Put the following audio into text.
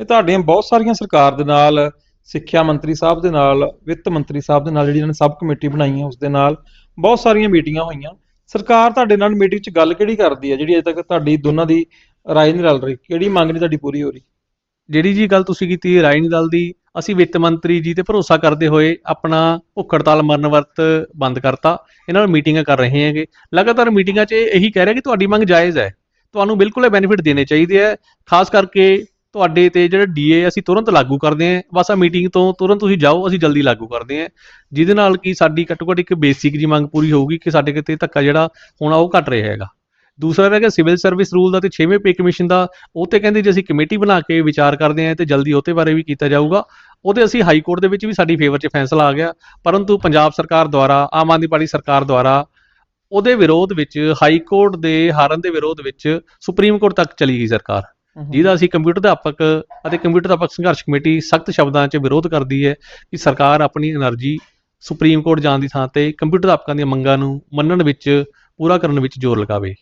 ਇਹ ਤੁਹਾਡੀਆਂ ਬਹੁਤ ਸਾਰੀਆਂ ਸਰਕਾਰ ਦੇ ਨਾਲ, ਸਿੱਖਿਆ ਮੰਤਰੀ ਸਾਹਿਬ ਦੇ ਨਾਲ, ਵਿੱਤ ਮੰਤਰੀ ਸਾਹਿਬ ਦੇ ਨਾਲ, ਜਿਹੜੀ ਇਹਨਾਂ ਨੇ ਸਬ ਕਮੇਟੀ ਬਣਾਈ ਹੈ, ਉਸ ਦੇ ਨਾਲ ਬਹੁਤ ਸਾਰੀਆਂ ਮੀਟਿੰਗਾਂ ਹੋਈਆਂ। ਸਰਕਾਰ ਤੁਹਾਡੇ ਨਾਲ ਮੀਟਿੰਗ 'ਚ ਗੱਲ ਕਿਹੜੀ ਕਰਦੀ ਹੈ, ਜਿਹੜੀ ਅਜੇ ਤੱਕ ਤੁਹਾਡੀ ਦੋਨਾਂ ਦੀ ਰਾਏ ਨਹੀਂ ਰਲ ਰਹੀ? ਕਿਹੜੀ ਮੰਗ ਨਹੀਂ ਤੁਹਾਡੀ ਪੂਰੀ ਹੋ ਰਹੀ? ਜਿਹੜੀ ਜੀ ਗੱਲ ਤੁਸੀਂ ਕੀਤੀ ਰਾਈ ਨਹੀਂ ਦਲ ਦੀ ਅਸੀਂ ਵਿੱਤ ਮੰਤਰੀ ਜੀ ਤੇ ਭਰੋਸਾ ਕਰਦੇ ਹੋਏ ਆਪਣਾ ਭੁੱਖ ਹੜਤਾਲ ਮਰਨ ਵਰਤ ਬੰਦ ਕਰਤਾ। ਇਹਨਾਂ ਨਾਲ ਮੀਟਿੰਗਾਂ ਕਰ ਰਹੇ ਹੈਗੇ। ਲਗਾਤਾਰ ਮੀਟਿੰਗਾਂ 'ਚ ਇਹ- ਇਹੀ ਕਹਿ ਰਿਹਾ ਕਿ ਤੁਹਾਡੀ ਮੰਗ ਜਾਇਜ਼ ਹੈ। ਤੁਹਾਨੂੰ ਬਿਲਕੁਲ ਇਹ ਬੈਨੀਫਿਟ ਦੇਣੇ ਚਾਹੀਦੇ ਹੈ। ਖਾਸ ਕਰਕੇ ਤੁਹਾਡੇ ਤੇ ਜਿਹੜਾ ਡੀਏ ਅਸੀਂ ਤੁਰੰਤ ਲਾਗੂ ਕਰਦੇ ਹਾਂ। ਬਸ ਆ ਮੀਟਿੰਗ ਤੋਂ ਤੁਰੰਤ ਤੁਸੀਂ ਜਾਓ, ਅਸੀਂ ਜਲਦੀ ਲਾਗੂ ਕਰਦੇ ਹਾਂ। ਜਿਹਦੇ ਨਾਲ ਕਿ ਸਾਡੀ ਘੱਟੋ ਘੱਟ ਇੱਕ ਬੇਸਿਕ ਜੀ ਮੰਗ ਪੂਰੀ ਹੋਊਗੀ ਕਿ ਸਾਡੇ ਕਿਤੇ ਧੱਕਾ ਜਿਹੜਾ ਹੋਣਾ ਉਹ ਘਟ ਰਿਹਾ ਹੈਗਾ। ਦੂਸਰਾ ਰਹਿ ਗਿਆ ਸਿਵਲ ਸਰਵਿਸ ਰੂਲ ਦਾ ਤੇ 6ਵੇਂ ਪੇ ਕਮਿਸ਼ਨ ਦਾ। ਉਹ ਤੇ ਕਹਿੰਦੇ ਜੇ ਅਸੀਂ ਕਮੇਟੀ ਬਣਾ ਕੇ ਵਿਚਾਰ ਕਰਦੇ ਹਾਂ ਤੇ ਜਲਦੀ ਉਹਤੇ ਬਾਰੇ ਵੀ ਕੀਤਾ ਜਾਊਗਾ। ਉਹਦੇ ਅਸੀਂ ਹਾਈ ਕੋਰਟ ਦੇ ਵਿੱਚ ਵੀ ਸਾਡੀ ਫੇਵਰ 'ਚ ਫੈਸਲਾ ਆ ਗਿਆ। ਪਰੰਤੂ ਪੰਜਾਬ ਸਰਕਾਰ ਦੁਆਰਾ, ਆਮ ਆਦਮੀ ਪਾਰਟੀ ਸਰਕਾਰ ਦੁਆਰਾ ਉਹਦੇ ਵਿਰੋਧ ਵਿੱਚ ਹਾਈ ਕੋਰਟ ਦੇ ਹਾਰਨ ਦੇ ਵਿਰੋਧ ਵਿੱਚ ਸੁਪਰੀਮ ਕੋਰਟ ਤੱਕ ਚਲੀ ਗਈ ਸਰਕਾਰ। ਜਿਹਦਾ ਅਸੀਂ ਕੰਪਿਊਟਰ ਦੇ ਅਧਿਆਪਕ ਅਤੇ ਕੰਪਿਊਟਰ ਅਧਿਆਪਕ ਸੰਘਰਸ਼ ਕਮੇਟੀ ਸਖਤ ਸ਼ਬਦਾਂ 'ਚ ਵਿਰੋਧ ਕਰਦੀ ਹੈ ਕਿ ਸਰਕਾਰ ਆਪਣੀ એનર્ਜੀ ਸੁਪਰੀਮ ਕੋਰਟ ਜਾਣ ਦੀ ਥਾਂ ਤੇ ਕੰਪਿਊਟਰ ਅਧਿਆਪਕਾਂ ਦੀਆਂ ਮੰਗਾਂ ਨੂੰ ਮੰਨਣ ਵਿੱਚ, ਪੂਰਾ ਕਰਨ ਵਿੱਚ ਜ਼ੋਰ ਲਗਾਵੇ।